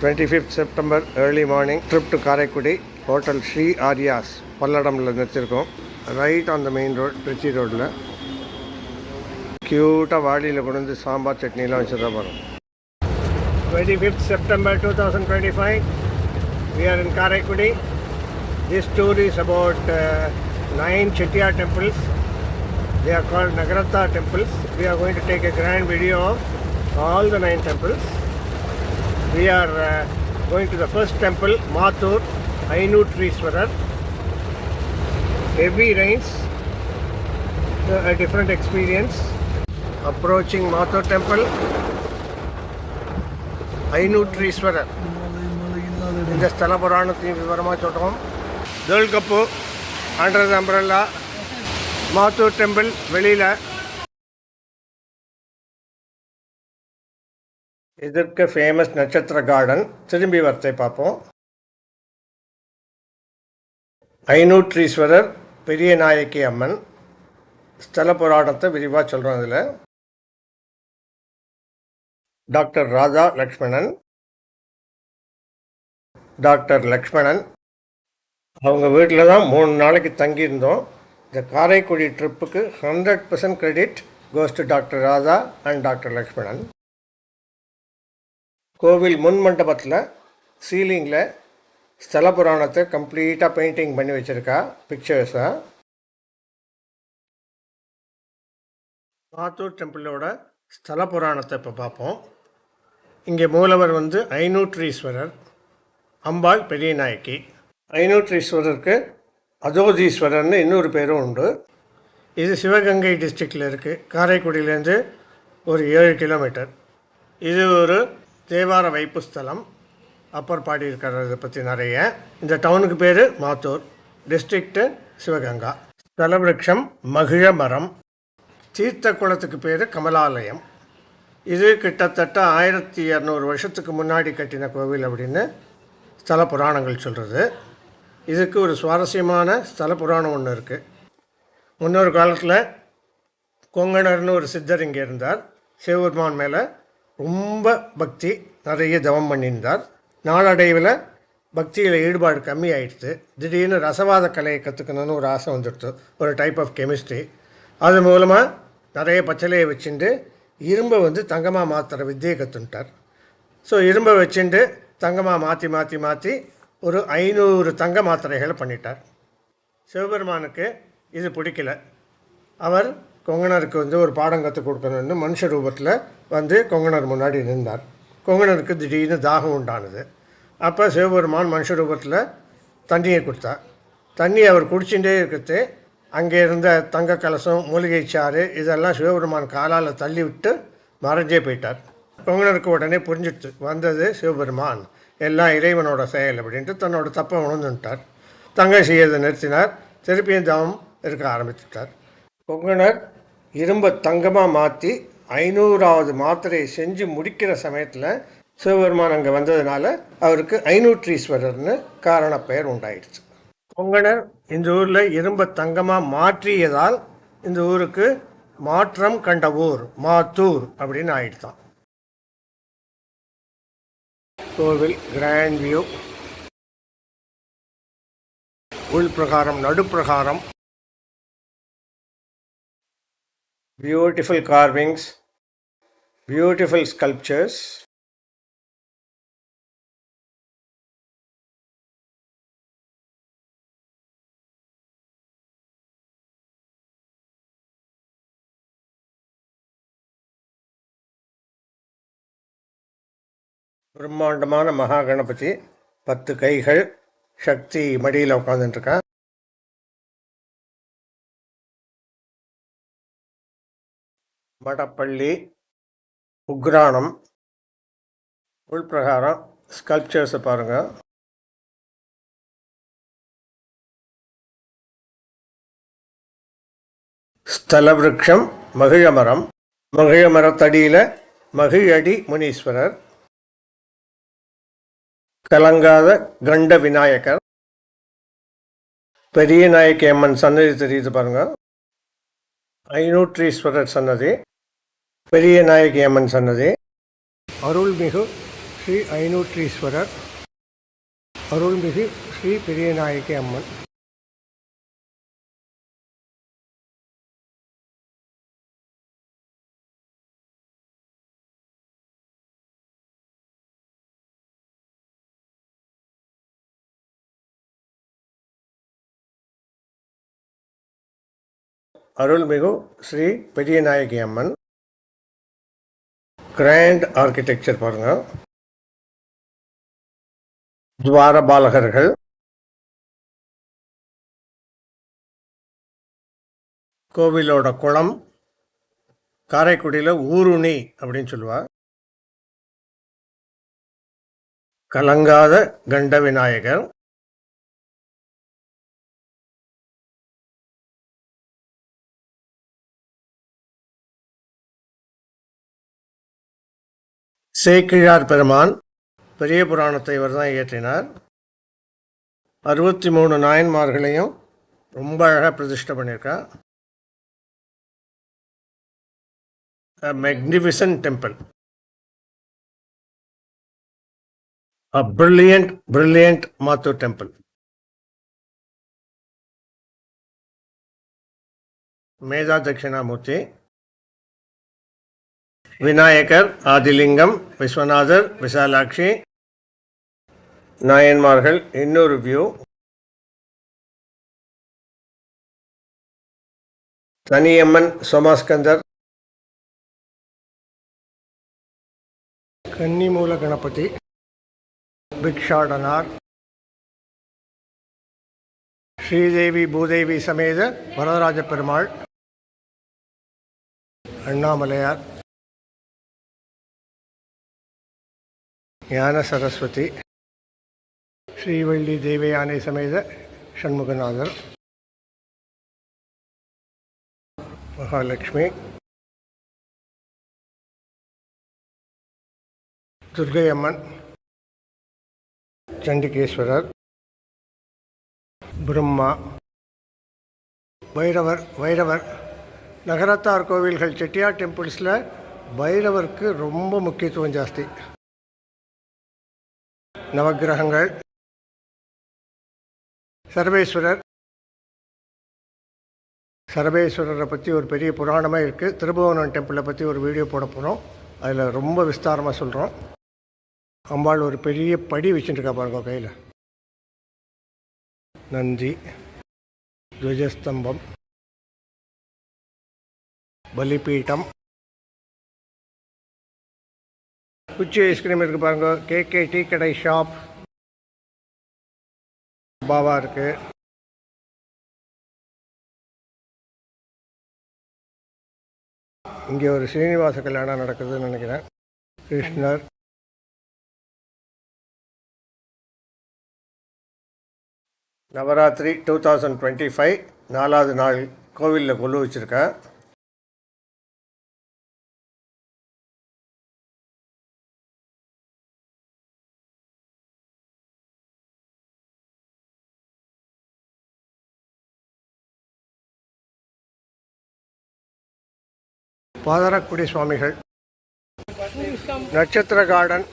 Twenty fifth September early morning trip to Karaikudi hotel Sri Aryas பல்லடமில் நிறுத்திருக்கோம். Right on the main road Trichy ரோட்டில் க்யூட்டாக வாடியில் கொண்டு வந்து சாம்பார் சட்னிலாம் வச்சுருந்தா வரும் twenty fifth September two thousand twenty five we are in Karaikudi this tour is about nine Chettiar temples They are called Nagaratha temples. We are going to take a grand video of all the nine temples. We are uh, going to the first temple, Mathur, Ainutriswarar. Heavy rains, uh, a different experience. Approaching Mathur temple, Ainutriswarar. இந்த ஸ்தல புராணத்தையும் விவரமாக சொல்கிறோம் world cup under the umbrella Mathur temple வெளியில் இதற்கு famous நட்சத்திர garden திரும்பி வரத்தை பார்ப்போம். ஐநூற்றீஸ்வரர் பெரிய நாயக்கி அம்மன். ஸ்தல புராணத்தை விரிவாக சொல்கிறோம் அதில். டாக்டர் ராஜா லக்ஷ்மணன். டாக்டர் லக்ஷ்மணன். அவங்க வீட்டில் தான் மூணு நாளைக்கு தங்கியிருந்தோம். இந்த காரைக்குடி ட்ரிப்புக்கு hundred percent credit goes to doctor Radha and doctor Lakshmanan. கோவில் முன் மண்டபத்தில் சீலிங்கில் ஸ்தல புராணத்தை கம்ப்ளீட்டாக பெயிண்டிங் பண்ணி வச்சுருக்கா பிக்சர்ஸாக மாத்தூர் டெம்பிளோட ஸ்தல புராணத்தை இப்போ பார்ப்போம். இங்கே மூலவர் வந்து ஐநூற்றீஸ்வரர் அம்பாள் பெரிய நாயக்கி ஐநூற்றீஸ்வரருக்கு அதோதீஸ்வரர்னு இன்னொரு பேரும் உண்டு. இது சிவகங்கை டிஸ்ட்ரிக்டில் இருக்குது காரைக்குடியிலேருந்து ஒரு ஏழு கிலோமீட்டர் இது ஒரு தேவார வைப்பு ஸ்தலம் அப்பர் பாடி இருக்கிறத பற்றி நிறைய. இந்த டவுனுக்கு பேர் மாத்தூர் டிஸ்ட்ரிக்ட்டு சிவகங்கா. ஸ்தலவிருட்சம் மகிழ மரம் தீர்த்த குளத்துக்கு பேர் கமலாலயம். இது கிட்டத்தட்ட ஆயிரத்தி இரநூறு வருஷத்துக்கு முன்னாடி கட்டின கோவில் அப்படின்னு ஸ்தல புராணங்கள் சொல்கிறது இதுக்கு ஒரு சுவாரஸ்யமான ஸ்தல புராணம் ஒன்று இருக்குது முன்னொரு காலத்தில் கொங்கணர்னு ஒரு சித்தர் இங்கே இருந்தார். சிவபெருமான் மேலே ரொம்ப பக்தி நிறைய தவம் பண்ணியிருந்தார். நாளடைவில் பக்தியில் ஈடுபாடு கம்மி ஆயிடுச்சு திடீர்னு ரசவாத கலையை கற்றுக்கணும்னு ஒரு ஆசை வந்துடுச்சு. ஒரு டைப் ஆஃப் கெமிஸ்ட்ரி அது மூலமாக நிறைய பச்சலையை வச்சுட்டு இரும்பை வந்து தங்கமாக மாற்றுற வித்தியை கற்றுன்ட்டார் ஸோ இரும்பை வச்சுட்டு தங்கமாக மாற்றி மாற்றி மாற்றி ஒரு ஐநூறு தங்க மாத்திரைகளை பண்ணிட்டார். சிவபெருமானுக்கு இது பிடிக்கல. அவர் கொங்கணருக்கு வந்து ஒரு பாடம் கற்றுக் கொடுக்கணும்னு மனுஷ ரூபத்தில் வந்து கொங்கணர் முன்னாடி நின்றார். கொங்கணருக்கு திடீர்னு தாகம் உண்டானது. அப்போ சிவபெருமான் மனுஷ ரூபத்தில் தண்ணியை கொடுத்தார். தண்ணி அவர் குடிச்சுட்டே இருக்கிறது அங்கே இருந்த தங்க கலசம் மூலிகை சாறு இதெல்லாம் சிவபெருமான் காலால் தள்ளி விட்டு மறைஞ்சே போயிட்டார். கொங்கணருக்கு உடனே புரிஞ்சிடுச்சு வந்தது சிவபெருமான். எல்லாம் இறைவனோட செயல் அப்படின்ட்டு தன்னோட தப்பை உணர்ந்துட்டார். தங்கை செய்யதை நிறுத்தினார். திருப்பியும் தவம் இருக்க ஆரம்பித்துட்டார் கொங்கணர் இரும்பை தங்கமாக மாற்றி ஐநூறாவது மாத்திரையை செஞ்சு முடிக்கிற சமயத்தில் சிவபெருமான் அங்கே வந்ததுனால அவருக்கு ஐநூற்றீஸ்வரர்னு காரண பெயர் உண்டாயிடுச்சு. கொங்கணர் இந்த ஊரில் இரும்பை தங்கமாக மாற்றியதால் இந்த ஊருக்கு மாற்றம் கண்ட ஊர் மாத்தூர் அப்படின்னு ஆயிடுதான் கோவில் கிராண்ட் வியூ உள்பிரகாரம் நடுப்பிரகாரம் பியூட்டிஃபுல் கார்விங்ஸ் பியூட்டிஃபுல் ஸ்கல்ப்சர்ஸ் பிரம்மாண்டமான மகாகணபதி பத்து கைகள் சக்தி மடியில் உட்காந்துட்டுருக்கான் மடப்பள்ளி உக்ரானம் உள்பிரகாரம் ஸ்கல்ப்சர்ஸை பாருங்கள் ஸ்தலவிருக்ஷம் மகிழமரம். மகிழமரத்தடியில் மகிழடி முனீஸ்வரர். கலங்காத கண்ட விநாயகர். பெரிய நாயக்கி அம்மன் சன்னதி தெரியுது பாருங்க. ஐநூற்றீஸ்வரர் சன்னதி. பெரிய நாயகி அம்மன் சன்னதி. அருள்மிகு ஸ்ரீ ஐநூற்றீஸ்வரர். அருள்மிகு ஸ்ரீ பெரியநாயகி அம்மன். அருள்மிகு ஸ்ரீ பெரியநாயகி அம்மன். கிராண்ட் ஆர்கிடெக்சர் பாருங்க. துவாரபாலகர்கள் கோவிலோட குளம். காரைக்குடியில் ஊருணி அப்படின்னு சொல்லுவா. கலங்காத கண்ட விநாயகர். சேக்கிழார் பெருமான் பெரிய புராணத்தை இவர் தான் இயற்றினார். அறுபத்தி மூணு நாயன்மார்களையும் ரொம்ப அழகாக பிரதிஷ்டை பண்ணியிருக்கா மெக்னிஃபிசன்ட் டெம்பிள் அ பிரில்லியன்ட் பிரில்லியன்ட் மாத்து டெம்பிள் மேதா தட்சிணாமூர்த்தி விநாயகர் ஆதிலிங்கம் விஸ்வநாதர் விசாலாட்சி நாயன்மார்கள் இன்னொரு வியூ தனியம்மன் சோமாஸ்கந்தர். கன்னிமூல கணபதி பிக்ஷாடனார். ஸ்ரீதேவி பூதேவி சமேத வரதராஜ பெருமாள். அண்ணாமலையார். ஞான சரஸ்வதி ஸ்ரீவள்ளி தேவயானை சமேத ஷண்முகநாதர் மகாலட்சுமி துர்கையம்மன் சண்டிகேஸ்வரர் பிரம்மா பைரவர் வைரவர் நகரத்தார் கோவில்கள் செட்டியார் டெம்பிள்ஸில் பைரவருக்கு ரொம்ப முக்கியத்துவம் ஜாஸ்தி. நவக்கிரகங்கள். சர்வேஸ்வரர். சர்வேஸ்வரரை பற்றி ஒரு பெரிய புராணமே இருக்குது திருபுவனம் டெம்பிளை பற்றி ஒரு வீடியோ போட போகிறோம் அதில் ரொம்ப விஸ்தாரமாக சொல்கிறோம் அம்பாள் ஒரு பெரிய படி வச்சுட்டுருக்கா பாருங்க கையில். நந்தி. துவஜஸ்தம்பம். பலிபீட்டம் குச்சி ஐஸ்கிரீம் இருக்குது பாருங்க. கேகே டீ கடை ஷாப். பாபா இருக்குது இங்கே ஒரு ஸ்ரீனிவாச கல்யாணம் நடக்குதுன்னு நினைக்கிறேன். Krishnar. Navaratri two thousand twenty five நாலாவது நாள் கோவிலில் கொலு வச்சுருக்கேன். பாதரக்குடி சுவாமிகள். நட்சத்திர கார்டன்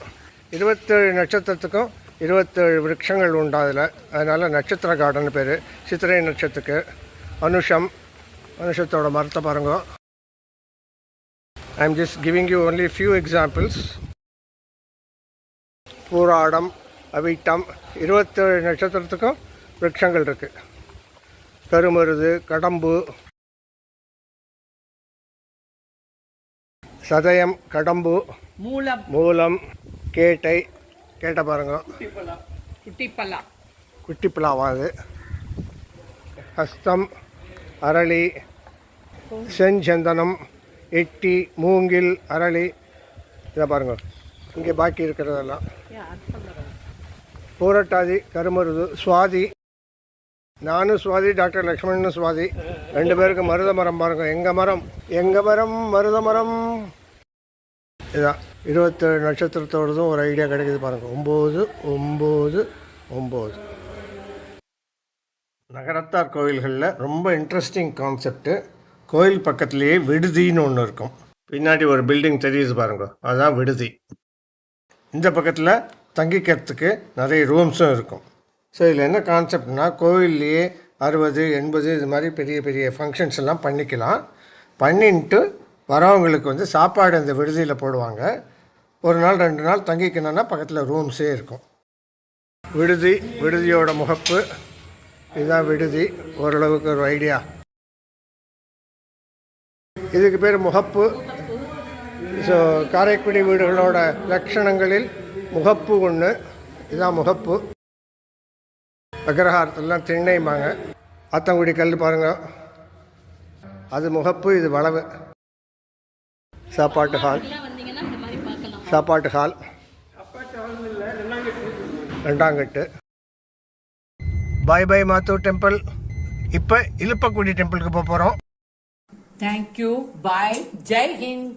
இருபத்தேழு நட்சத்திரத்துக்கும் இருபத்தேழு விருட்சங்கள் உண்டு அதில். அதனால் நட்சத்திர கார்டன் பேர். சித்திரை நட்சத்திரத்துக்கு. அனுஷம். அனுஷத்தோட மரத்தை பாருங்க. I am just giving you only few examples Pooradam Avittam இருபத்தேழு நட்சத்திரத்துக்கும் விருட்சங்கள் இருக்குது கருமருது கடம்பு சதயம் கடம்பு மூலம். மூலம் கேட்டை. கேட்டை பாருங்க. குட்டிப்பல்லா குட்டிப்பிளாவா அது. ஹஸ்தம் அரளி செஞ்சந்தனம் எட்டி மூங்கில் அரளி. இதை பாருங்க. இங்கே பாக்கி இருக்கிறதெல்லாம். பூரட்டாதி கருமருது சுவாதி நானும் சுவாதி டாக்டர் லக்ஷ்மணனும் சுவாதி. ரெண்டு பேருக்கு மருத மரம் பாருங்க. எங்கள் மரம்? எங்கள் மரம்? மருத மரம். இதான். இருபத்தேழு நட்சத்திரத்தோடதும் ஒரு ஐடியா கிடைக்குது பாருங்க. ஒம்பது ஒம்பது ஒம்பது. நகரத்தார் கோயில்களில் ரொம்ப இன்ட்ரெஸ்டிங் கான்செப்ட்டு கோயில் பக்கத்துலேயே விடுதின்னு ஒன்று இருக்கும். பின்னாடி ஒரு பில்டிங் தெரியுது பாருங்க. அதுதான் விடுதி. இந்த பக்கத்தில் தங்கிக்கிறதுக்கு நிறைய ரூம்ஸும் இருக்கும். ஸோ இதில் என்ன கான்செப்ட்னா கோவில்லையே அறுபது எண்பது இது மாதிரி பெரிய பெரிய ஃபங்க்ஷன்ஸ் எல்லாம் பண்ணிக்கலாம். பண்ணின்ட்டு வரவங்களுக்கு வந்து சாப்பாடு அந்த விடுதியில் போடுவாங்க. ஒரு நாள் ரெண்டு நாள் தங்கிக்கணும்னா பக்கத்தில் ரூம்ஸே இருக்கும். விடுதி விடுதியோட முகப்பு. இதுதான் விடுதி. ஓரளவுக்கு ஒரு ஐடியா இதுக்கு பேர் முகப்பு. ஸோ காரைக்குடி வீடுகளோட லட்சணங்களில் முகப்பு ஒன்று இதான் முகப்பு. அக்ரஹாரத்துலாம் திண்ணைம்பாங்க. ஆத்தங்குடி கல் பாருங்கள் அது முகப்பு இது வளவு. சாப்பாட்டு ஹால். சாப்பாட்டு ஹால். ரெண்டாங்கட்டு பாய் பாய் மாத்தூர் டெம்பிள். இப்போ இலுப்பக்குடி டெம்பிளுக்கு போக போகிறோம் தேங்க்யூ பாய் ஜெய் ஹிந்த்